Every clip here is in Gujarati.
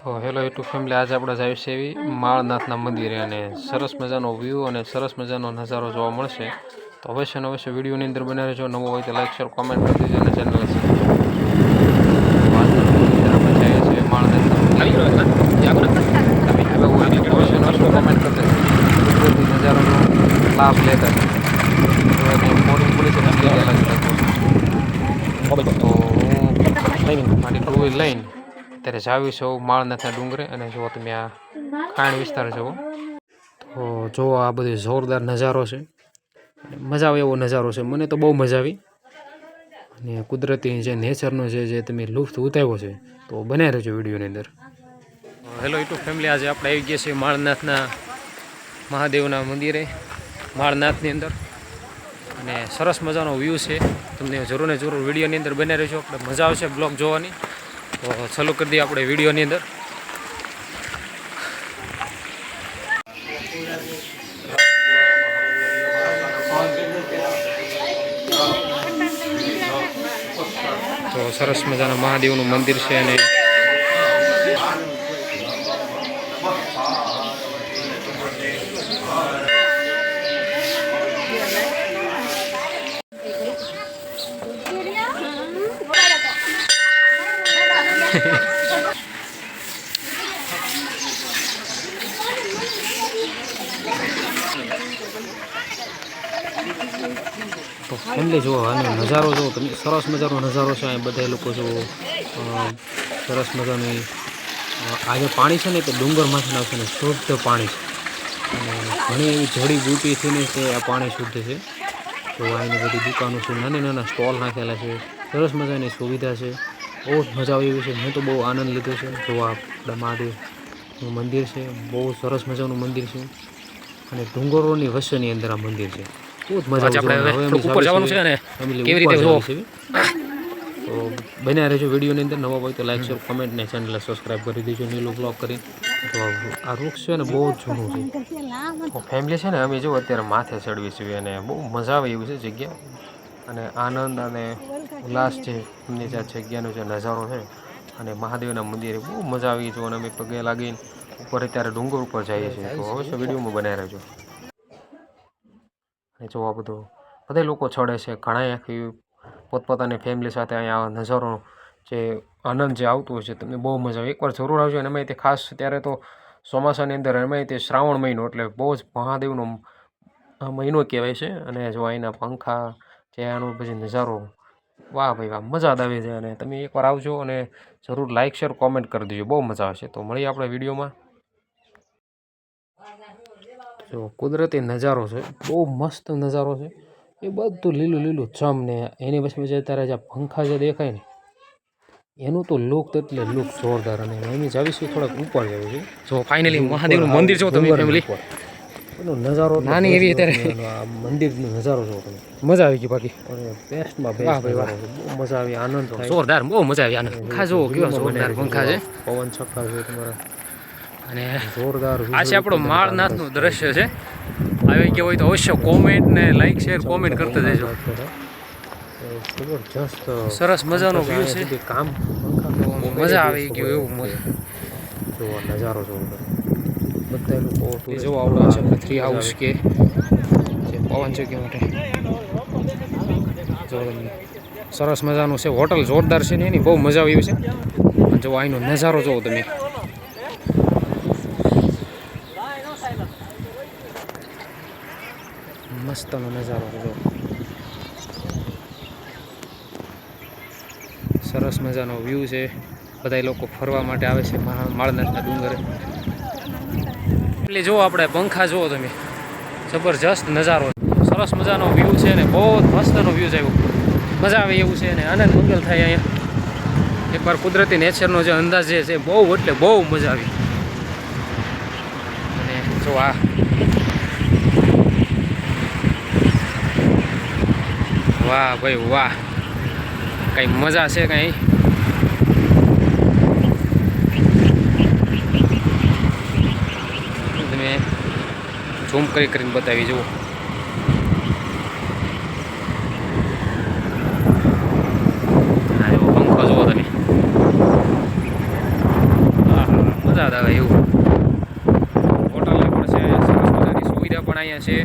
તો હેલો યુટ્યુબ ફેમિલી આજે આપણે જઈએ છીએ એવી માળનાથના મંદિરે અને સરસ મજાનો વ્યૂ અને સરસ મજાનો નજારો જોવા મળશે. તો અવશ્ય ને અવશ્ય વિડીયોની અંદર બને રહેજો નવો હોય તો લાઈક શેર કોમેન્ટ કરી દેજો અને ચેનલ લાભ લેતા તો હું મારી ટુ લઈને ત્યારે જાવી છો માળનાથના ડુંગરે અને જો તમે આ ખાણ વિસ્તાર જુઓ. તો જો આ બધો જોરદાર નજારો છે. મજા આવે એવો નજારો છે. મને તો બહુ મજા આવી. અને કુદરતી જે નેચરનો જે જે તમે લુફ્ત ઉતાર્યો છે, તો બનાવી રહેજો વિડીયોની અંદર. હેલો યુટ્યુબ ફેમિલી આજે આપણે આવી ગયા છીએ માળનાથના મહાદેવના મંદિરે, માળનાથની અંદર. અને સરસ મજાનો વ્યૂ છે. તમને જરૂર ને જરૂર વિડીયોની અંદર બને રહેજો. આપણે મજા આવશે બ્લોગ જોવાની. તો ચાલુ કરી દઈએ આપણે વિડીયોની અંદર. તો સરસ મજાના મહાદેવનું મંદિર છે અને તો ફેમિલી જુઓ આનો નજારો જુઓ, તમે સરસ મજાનો નજારો છે અહીં બધા લોકો જુઓ. સરસ મજાની આજે પાણી છે ને તે ડુંગરમાંથી આવશે ને શુદ્ધ પાણી છે. અને ઘણી એવી જડીબૂટીથી ને તે આ પાણી શુદ્ધ છે. તો અહીંની બધી દુકાનો છે, નાના નાના સ્ટોલ નાખેલા છે, સરસ મજાની સુવિધા છે. બહુ જ મજા આવી એવી છે, મેં તો બહુ આનંદ લીધો છે. જો આ આપણા મહાદેવનું મંદિર છે, બહુ સરસ મજાનું મંદિર છે. અને ડુંગરોની વચ્ચેની અંદર આ મંદિર છે. આપણે હવે ઉપર જવાનું છે અને કેવી રીતે જુઓ? તો બન્યા રહેજો વિડીયોની અંદર. નવા હોય તો લાઈક શેર કોમેન્ટ ને ચેનલને સબસ્ક્રાઈબ કરી દેજો. નીલો બ્લોગ કરી. તો આ વૃક્ષ છે ને બહુ જૂનું છે. ફેમિલી છે ને અમે જો અત્યારે માથે ચડવી છીએ અને બહુ મજા આવે એવું છે જગ્યા. અને આનંદ અને ઉલ્લાસ છે. એમની જે જગ્યાનો જે નજારો છે. અને મહાદેવના મંદિરે બહુ મજા આવી છે. અને અમે પગે લાગીને ઉપર અત્યારે ડુંગર ઉપર જઈએ છીએ. તો હવે વિડીયોમાં બનાવી રહેજો. અને જો આ બધું બધા લોકો ચડે છે. ઘણા આખી પોતપોતાની ફેમિલી સાથે અહીંયા નજારો જે આનંદ જે આવતો હોય છે, તમને બહુ મજા આવે. એકવાર જરૂર આવજો અને એમાં તે ખાસ ત્યારે તો ચોમાસાની અંદર એમાં તે શ્રાવણ મહિનો એટલે બહુ જ મહાદેવનો મહિનો કહેવાય છે. અને જો અહીંના પંખા જે આનો પછી નજારો, વાહ ભાઈ વાહ, મજા જ આવી જાય. અને તમે એકવાર આવજો અને જરૂર લાઇક શેર કોમેન્ટ કરી દેજો. બહુ મજા આવશે. તો મળીએ આપણે વિડીયોમાં. જો કુદરતી નજારો છે બહુ મસ્ત નજારો છે. એ બધું લીલું લીલું ચમ ને એની પછી જે તારે જે પંખા જે દેખાય ને એનું તો લુક એટલે લુક જોરદાર અને એની જાવીશું થોડાક ઉપર જવું છે. જો ફાઇનલી મહાદેવનું મંદિર જો તમે ફેમિલી એનો નજારો નાની એવી અત્યારે. મંદિરનો નજારો જો તમે. મજા આવી ગઈ બાકી બેસ્ટમાં બેસ્ટ. બહુ મજા આવી આનંદ જોરદાર બહુ મજા આવી આનંદ. પંખા જો કેવા જોરદાર પંખા છે. પવન છક્કા છે તમારા. અને જોરદાર આ છે આપણો માળનાથનું દ્રશ્ય છે. આવી ગયો હોય તો અવશ્ય કોમેન્ટ ને લાઈક શેર કોમેન્ટ કરતા જજો. સરસ મજાનો વ્યૂ છે. કામ મજા આવી ગયું એવું મજા. જો નજારો જો બધા લોકો જો આવડો છે થ્રી હાઉસ કે જે પવન ચક્કી માટે. સરસ મજાનું છે. હોટલ જોરદાર છે ને એની. બહુ મજા આવી છે. જો અહીંનો નજારો જોવો તમે. મસ્તનો નજારો જો. સરસ મજાનો વ્યૂ છે. બધા લોકો ફરવા માટે આવે છે માળનાથના ડુંગરે. એટલે જુઓ આપણે પંખા જુઓ તમે, જબરજસ્ત નજારો સરસ મજાનો વ્યૂ છે ને, બહુ મસ્તનો વ્યૂ છે મજા આવે એવું છે ને, આનંદ મંગલ થાય અહીંયા. એકવાર કુદરતી નેચરનો જે અંદાજ છે, બહુ એટલે બહુ મજા આવી. અને જો આ વાહ ભાઈ, વાહ. કઈ મજા છે કઈ? તમે ઝૂમ કરી કરીને બતાવી, જુઓ. પંખો જુઓ તમે. મજા આવે એવું. હોટલ પણ છે સુવિધા પણ અહીંયા છે.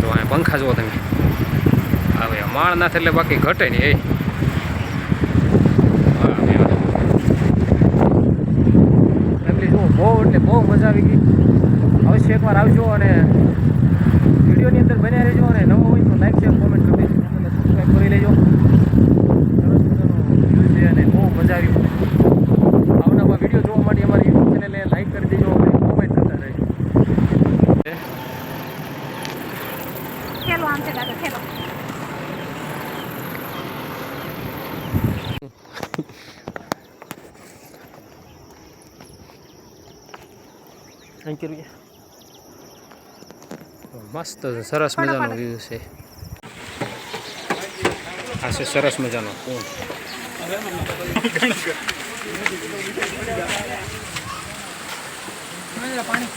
તો અહીંયા પંખા જુઓ તમે. માળ ના એટલે બાકી ઘટે નહીં, એ. બહુ એટલે બહુ મજા આવી ગઈ. અવશ્ય એકવાર આવજો અને વિડીયોની અંદર બન્યા રહેજો અને નવો હોય તો લાઈક શેર કોમેન્ટ કરી દેજો ચેનલને સબસ્ક્રાઈબ કરી લેજો સરસ મજાનો વ્યૂ છે અને બહુ મજા આવી આવનારા વીડિયો જોવા માટે અમારી યુટ્યુબ ચેનલને લાઈક કરી દેજો અને કોમેન્ટ કરતા રહેજો ખેલો આમ છે દાદા ખેલો થેન્ક યુ મસ્ત છે સરસ મજાનો વ્યૂ છે. આ છે સરસ મજાનો કુંડ પાણી